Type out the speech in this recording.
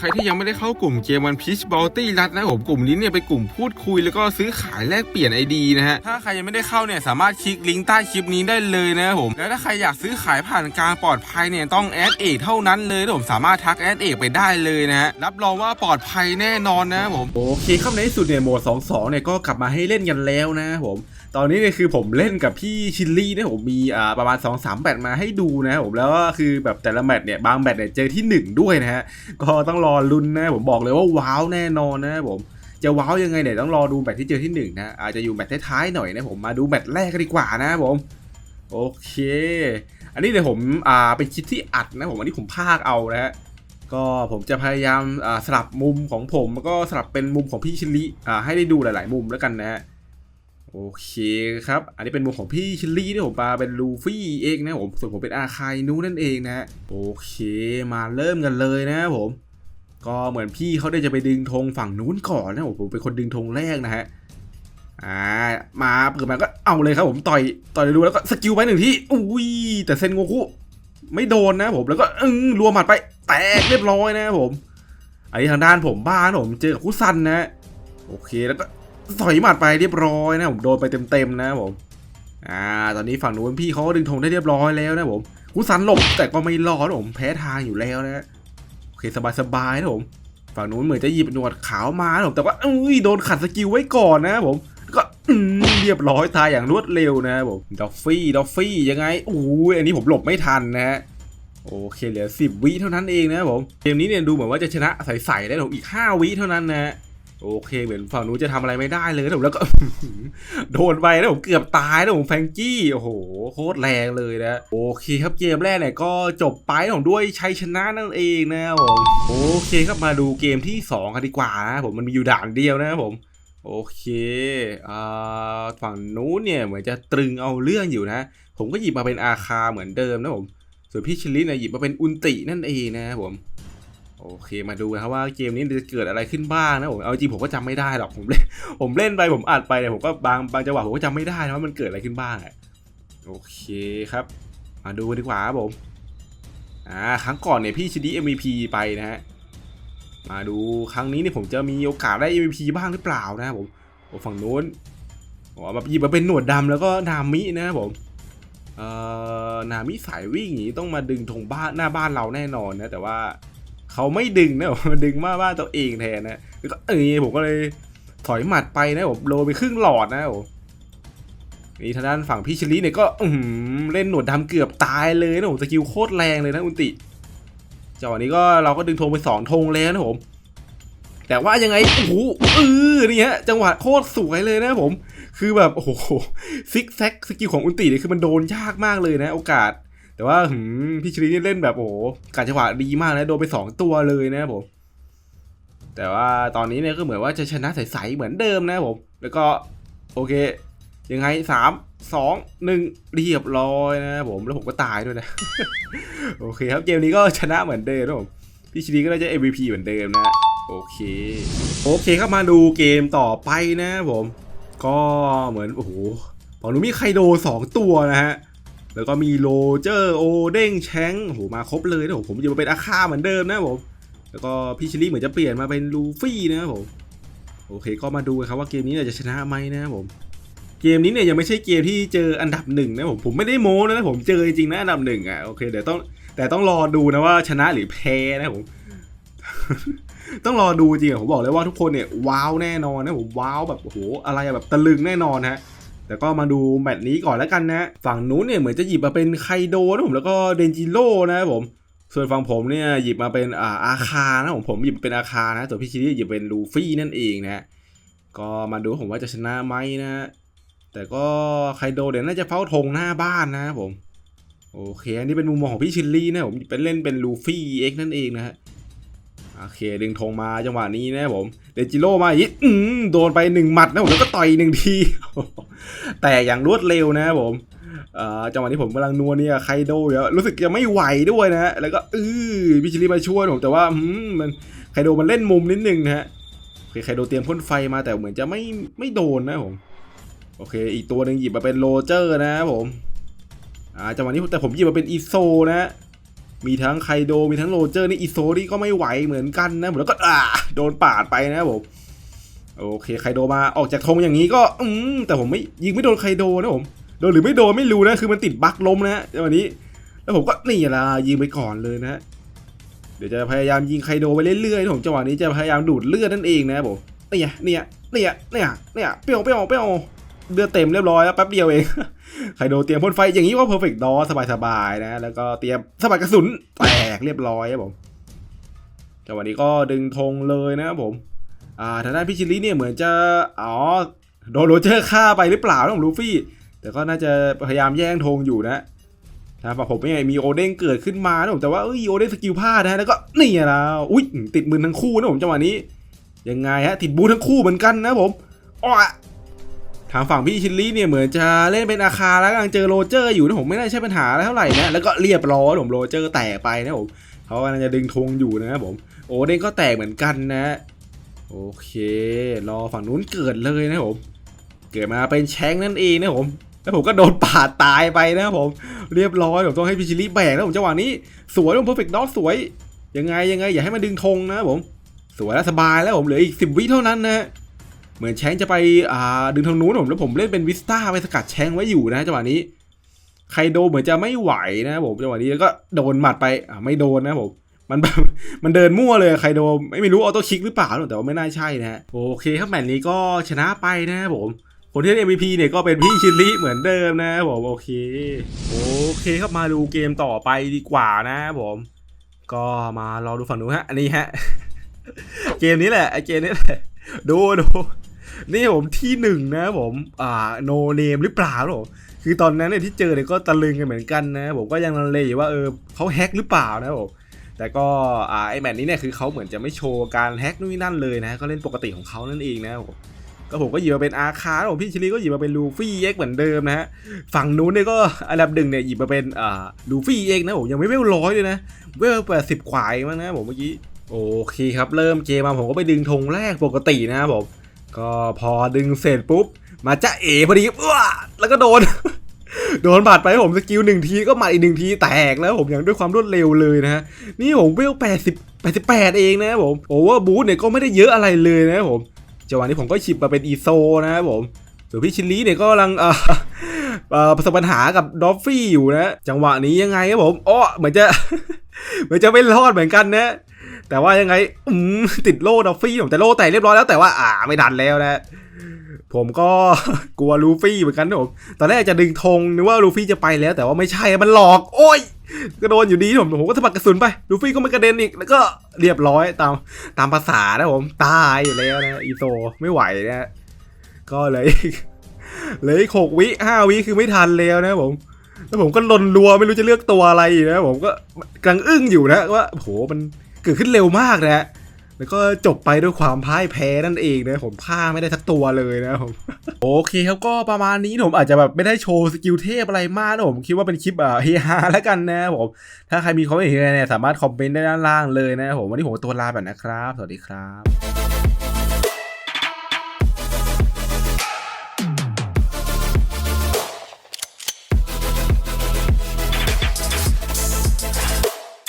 ใครที่ยังไม่ได้เข้ากลุ่มเกมวันพีชบอลตี้รัดนะผมกลุ่มนี้เนี่ยเป็นกลุ่มพูดคุยแล้วก็ซื้อขายแลกเปลี่ยนไอดีนะฮะถ้าใครยังไม่ได้เข้าเนี่ยสามารถคลิกลิงก์ใต้คลิปนี้ได้เลยนะครับผมแล้วถ้าใครอยากซื้อขายผ่านการปลอดภัยเนี่ยต้องแอดเอกเท่านั้นเลยผมสามารถทักแอดเอกไปได้เลยนะฮะรับรองว่าปลอดภัยแน่นอนนะผมโอเคครับในที่สุดเนี่ยโหมด2-2เนี่ยก็กลับมาให้เล่นกันแล้วนะผมตอนนี้เนี่ยคือผมเล่นกับพี่ชิลลี่เนี่ยผมมีอ่าประมาณ 2-3แมตช์มาให้ดูนะผมแล้วก็คือแบบแต่ละแมตช์เนี่ยบางแมตช์เนี่ยเจอที่ 1 ด้วยนะฮะก็ต้องรออลุ้นนะผมบอกเลยว่าว้าวแน่นอนนะผมจะว้าวยังไงเนี่ยต้องรอดูแมตช์ที่เจอที่1นะอาจจะอยู่แมตช์ท้ายๆหน่อยนะผมมาดูแมตช์แรกกันดีกว่านะผมโอเค อันนี้เดี๋ยวผมอ่าเป็นคลิปที่อัดนะผมอันนี้ผมพากเอานะฮะก็ผมจะพยายามอ่าสลับมุมของผมแล้วก็สลับเป็นมุมของพี่ชิลลี่อ่าให้ได้ดูหลาย ๆ มุมแล้วกันนะฮะโอเคครับ อันนี้เป็นมุมของพี่ชิลลี่ที่ผมมาเป็นลูฟี่เองนะผมส่วนผมเป็นอาคายนูนั่นเองนะโอเคมาเริ่มกันเลยนะผม ก็เหมือนพี่เขาได้จะไปดึงธงฝั่งนู้นก่อนนะผมเป็นคนดึงธงแรกนะฮะอ่ามาเปิดมาก็เอาเลยครับผมต่อยต่อยดูแล้วก็สกิลไปหนึ่งที่อุ้ยแต่เซนโงคุไม่โดนนะผมแล้วก็อึ้งรัวหมัดไปแตกเรียบร้อยนะผมอันนี้ทางด้านผมบ้านผมเจอกับคุซันนะโอเคแล้วก็สอยหมัดไปเรียบร้อยนะผมโดนไปเต็มๆนะผมอ่าตอนนี้ฝั่งนู้นพี่เขาดึงธงได้เรียบร้อยแล้วนะผมคุซันหลบแต่ก็ไม่รอดผมแพ้ทางอยู่แล้วนะ เคสบายๆนะผม ฝั่งนู้นเหมือนจะหยิบหนวดขาวมานะผม แต่ว่าอุ้ยโดนขัดสกิลไว้ก่อนนะผมก็เรียบร้อยตายอย่างรวดเร็วนะผมดอฟฟี่ดอฟฟี่ยังไงโอ้ยอันนี้ผมหลบไม่ทันนะฮะโอเคเหลือสิบวิเท่านั้นเองนะผม เกมนี้เนี่ยดูเหมือนว่าจะชนะใสๆได้ผมอีก 5 วิเท่านั้นนะ โอเคเหมือนฝั่งนู้นจะทำอะไรไม่ได้เลยนะผมแล้วก็โดนไปนะผมเกือบตายนะผมแฟงกี้โอ้โหโคตรแรงเลยนะโอเคครับเกมแรกเนี่ยก็จบไปนะผมด้วยชัยชนะนั่นเองนะผมโอเคครับมาดูเกมที่2กันดีกว่านะผมมันมีอยู่ด่านเดียวนะผมโอเคอ่าฝั่งนู้นเนี่ยเหมือนจะตรึงเอาเรื่องอยู่นะ ผมก็หยิบมาเป็นอาคาเหมือนเดิมนะผมส่วนพี่ชลลี่เนี่ยหยิบมาเป็นอุนตินั่นเองนะครับผม โอเคมาดูนะครับว่าเกมนี้จะเกิดอะไรขึ้นบ้างนะผมเอาจริงผมก็จำไม่ได้หรอกผมเล่นผมเล่นไปผมอัดไปเนี่ยผมก็บางบางจังหวะผมก็จำไม่ได้นะว่ามันเกิดอะไรขึ้นบ้างโอเคครับ มาดูนดีกว่าครับผมอ่าครั้งก่อนเนี่ยพี่ชิดี MVP ไปนะฮะมาดูครั้งนี้เนี่ยผมจะมีโอกาสได้ MVP บ้างหรือเปล่านะครับผมโอ้ฝั่งนู้นอ๋อมาหยิบมาเป็นหนวดดำแล้วก็นามินะครับผมเอ่อนามิสายวิ่งอย่างนี้ต้องมาดึงธงบ้านหน้าบ้านเราแน่นอนนะแต่ว่า เขาไม่ดึงนะผมมาดึงมาบ้านตัวเองแทนนะแล้วก็เออผมก็เลยถอยหมัดไปนะผมโลไปครึ่งหลอดนะผมนี่ทางด้านฝั่งพี่ชิลลี่เนี่ยก็เล่นหนวดดำเกือบตายเลยนะผมสกิลโคตรแรงเลยนะอุนติจังหวะนี้ก็เราก็ดึงธงไปสองธงแล้วนะผม แต่ว่ายังไงโอ้โหเออนี่ฮะจังหวะโคตรสวยเลยนะผม คือแบบโอ้โหซิกแซกสกิลของอุนติเนี่ยคือมันโดนยากมากเลยนะ โอกาส แต่ว่าหืมพี่ชลีนี่เล่นแบบโอ้โหการจังหวะดีมากนะโดนไปสองตัวเลยนะผม แต่ว่าตอนนี้เนี่ยก็เหมือนว่าจะชนะใสๆเหมือนเดิมนะผม แล้วก็โอเค ยังไงสามสองหนึ่งเรียบร้อยนะผมแล้วผมก็ตายด้วยนะ โอเคครับเกมนี้ก็ชนะเหมือนเดิมนะผมพี่ชลีก็ได้จะ MVP เหมือนเดิมนะโอเคโอเคครับมาดูเกมต่อไปนะผม ก็เหมือนโอ้โหฝั่งนู้มีไคโดสองตัวนะฮะ แล้วก็มีโรเจอร์โอเด้งแชงโอ้โหมาครบเลยนะผมจะมาเป็นอาคาเหมือนเดิมนะผมแล้วก็พี่ชิลี่เหมือนจะเปลี่ยนมาเป็นลูฟี่นะครับผมโอเคก็มาดูกันครับว่าเกมนี้เนี่ยจะชนะไหมนะครับผมเกมนี้เนี่ยยังไม่ใช่เกมที่เจออันดับหนึ่งนะผมผมไม่ได้โม้นะผมเจอจริงนะอันดับหนึ่งอะโอเคเดี๋ยวต้องแต่ต้องรอดูนะว่าชนะหรือแพ้นะผมต้องรอดูจริงอะผมบอกเลยว่าทุกคนเนี่ยว้าวแน่นอนนะผมว้าวแบบโอ้โหอะไรแบบตะลึงแน่นอนฮะ แต่ก็มาดูแมตช์นี้ก่อนแล้วกันนะ ฝั่งนู้นเนี่ยเหมือนจะหยิบมาเป็นไคโดนะผมแล้วก็เดนจิโร่นะครับผม ส่วนฝั่งผมเนี่ยหยิบมาเป็นอ่าอาคานะผมผมหยิบเป็นอาคานะส่วนพี่ชิลี่หยิบเป็นลูฟี่นั่นเองนะก็มาดูผมว่าจะชนะไหมนะแต่ก็ไคโดเดี๋ยวน่าจะเฝ้าธงหน้าบ้านนะครับผมโอเค อันนี้เป็นมุมมองของพี่ชิลลี่นะผมเป็นเล่นเป็นลูฟี่เอ็กนั่นเองนะฮะ โอเค ดึงธงมาจังหวะนี้นะผมเดจิโร่มาอีกอืมโดนไปหนึ่งหมัดนะผมแล้วก็ต่อยหนึ่งที แต่อย่างรวดเร็วนะผมจังหวะนี้ผมกำลังนัวเนี่ยไคโดเยอะรู้สึกจะไม่ไหวด้วยนะ แล้วก็อือพี่ชิลลี่มาช่วยผมแต่ว่ามันไคโดมันเล่นมุมนิดนึงนะฮะโอเคไคโดเตรียมพ่นไฟมาแต่เหมือนจะไม่ไม่โดนนะผมโอเค อีกตัวหนึ่งหยิบมาเป็นโรเจอร์นะครับผมอ่าจังหวะนี้แต่ผมหยิบมาเป็นอีโซนะ มีทั้งไคโดมีทั้งโรเจอร์นี่อีโซนี่ก็ไม่ไหวเหมือนกันนะผมแล้วก็อ่าโดนปาดไปนะผมโอเคไคโดมาออกจากธงอย่างนี้ก็อืมแต่ผมไม่ยิงไม่โดนไคโดนะผมโดนหรือไม่โดนไม่รู้นะคือมันติดบั๊กล้มนะฮะจังหวะนี้ แล้วผมก็นี่ละยิงไปก่อนเลยนะ เดี๋ยวจะพยายามยิงไคโดไปเรื่อยๆนะผมจังหวะนี้จะพยายามดูดเลือดนั่นเองนะผมเนี่ยเนี่ยเนี่ยเนี่ยเนี่ยเปี้ยวเปี้ยวเปี้ยว เลือดเต็มเรียบร้อยแล้วแป๊บเดียวเองไคโดเตรียมพ่นไฟอย่างนี้ว่าเพอร์เฟกต์ดอสบายๆนะ แล้วก็เตรียมสบัดกระสุนแตกเรียบร้อยครับผมจังหวะนี้ก็ดึงธงเลยนะครับผม อ่าทางด้านพิชิลิเนี่ยเหมือนจะอ๋อโดนโรเจอร์ฆ่าไปหรือเปล่านะผมลูฟี่ แต่ก็น่าจะพยายามแย่งธงอยู่นะนะฝั่งผมเนี่ยมีโอเด้งเกิดขึ้นมานะผมแต่ว่าเอ้ยโอเด้งสกิลพลาดนะแล้วก็นี่นะอุ้ยติดมือทั้งคู่นะผมจังหวะนี้ยังไงฮะติดบูทั้งคู่เหมือนกันนะผมอ้อ ทางฝั่งพี่ชิลลี่เนี่ยเหมือนจะเล่นเป็นอาคาแล้วกำลังเจอโรเจอร์อยู่นะผมไม่น่าใช่ปัญหาอะไรเท่าไหร่นะแล้วก็เรียบร้อยผมโรเจอร์แตกไปนะผมเขากำลังจะดึงธงอยู่นะครับผมโอเด้งก็แตกเหมือนกันนะโอเค รอฝั่งนู้นเกิดเลยนะผมเกิดมาเป็นแชงนั่นเองนะผมแล้วผมก็โดนปาดตายไปนะครับผมเรียบร้อยผมต้องให้พิชิลิแบกแล้วผมจังหวะนี้สวยผมเพอร์เฟกต์ดอสวยยังไงยังไงอย่าให้มันดึงธงนะครับผม สวยแล้วสบายแล้วผมเหลืออีกสิบวิเท่านั้นนะ เหมือนแชงจะไปอ่าดึงทางนู้นผมแล้วผมเล่นเป็นวิสต้าไปสกัดแชงไว้อยู่นะจังหวะนี้ไคโดเหมือนจะไม่ไหวนะผมจังหวะนี้แล้วก็โดนหมัดไปอ่าไม่โดนนะผมมันแบบมันเดินมั่วเลยไคโดไม่รู้ออโต้คิกหรือเปล่าแต่ว่าไม่น่าใช่นะฮะโอเคครับแมตช์นี้ก็ชนะไปนะครับผมคนที่ได้ MVP เนี่ยก็เป็นพี่ชิลลี่เหมือนเดิมนะผมโอเคโอเคครับมาดูเกมต่อไปดีกว่านะผม ก็มารอดูฝั่งนู้นฮะอันนี้ฮะ เกมนี้แหละไอเกมนี้แหละดูดู นี่ผมที่หนึ่งนะผมอ่าโนเนมหรือเปล่าหรอคือตอนนั้นเนี่ยที่เจอเนี่ยก็ตะลึงกันเหมือนกันนะผมก็ยังลังเลอยู่ว่าเออเขาแฮกหรือเปล่านะผมแต่ก็อ่าไอแมตช์นี้เนี่ยคือเขาเหมือนจะไม่โชว์การแฮกนู่นนั่นเลยนะก็เล่นปกติของเขานั่นเองนะผมก็ผมก็หยิบมาเป็นอาคาผมพี่ชิลีก็หยิบมาเป็นลูฟี่เอ็กเหมือนเดิมนะฮะฝั่งนู้นเนี่ยก็อันดับหนึ่งเนี่ยหยิบมาเป็นอ่าลูฟี่เอ็กนะผมยังไม่เวลร้อยเลยนะเวลแปดสิบกว่าเองมั้งนะผมเมื่อกี้โอเคครับเริ่มเกมมาผมก็ไปดึงธงแรกปกตินะครับผม ก็พอดึงเสร็จปุ๊บ มาจะเอพอดีอ้วแล้วก็โดน โดนบาดไปผมสกิลหนึ่งทีก็มัดอีกหนึ่งทีแตกแล้วผมอย่างด้วยความรวดเร็วเลยนะฮะนี่ผมเวลแปดสิบแปดสิบแปดเองนะผมโอ้ว่าบูธเนี่ยก็ไม่ได้เยอะอะไรเลยนะผมจังหวะนี้ผมก็ฉิบมาเป็นอีโซนะครับผมส่วนพี่ชิลลี่เนี่ยก็กำลังอ่อเอ่อประสบปัญหากับดอฟฟี่อยู่นะ จังหวะนี้ยังไงครับผมอ้อเหมือนจะ เหมือนจะไม่รอดเหมือนกันนะ แต่ว่ายังไงอืมติดโล่ดอฟฟี่ผมแต่โล่แตกเรียบร้อยแล้วแต่ว่าอ่าไม่ดันแล้วนะ ผมก็กลัวลูฟี่เหมือนกันนะผมตอนแรกจะดึงธงนึกว่าลูฟี่จะไปแล้ว แต่ว่าไม่ใช่มันหลอก โอ้ยก็โดนอยู่ดีผมผมก็สะบัดกระสุนไปลูฟี่ก็ไม่กระเด็นอีกแล้วก็เรียบร้อยตามตามภาษานะผมตายอยู่แล้วนะอีโตไม่ไหวนะก็เลยเลยหกวิห้าวิคือไม่ทันแล้วนะผมแล้วผมก็ลนรัวไม่รู้จะเลือกตัวอะไรนะผมก็กำลังอึ้งอยู่นะว่าโหมัน เกิดขึ้นเร็วมากนะแล้วก็จบไปด้วยความพ่ายแพ้นั่นเองนะผมฆ่าไม่ได้ทักตัวเลยนะผมโอเคครับก็ประมาณนี้ผมอาจจะแบบไม่ได้โชว์สกิลเทพอะไรมากนะผมคิดว่าเป็นคลิปอ่าเฮฮาแล้วกันนะผมถ้าใครมีคอมเมนต์เห็นอะไรเนี่ยสามารถคอมเมนต์ได้ด้านล่างเลยนะผมวันนี้ผมตัวลาแบบนะครับ สวัสดีครับ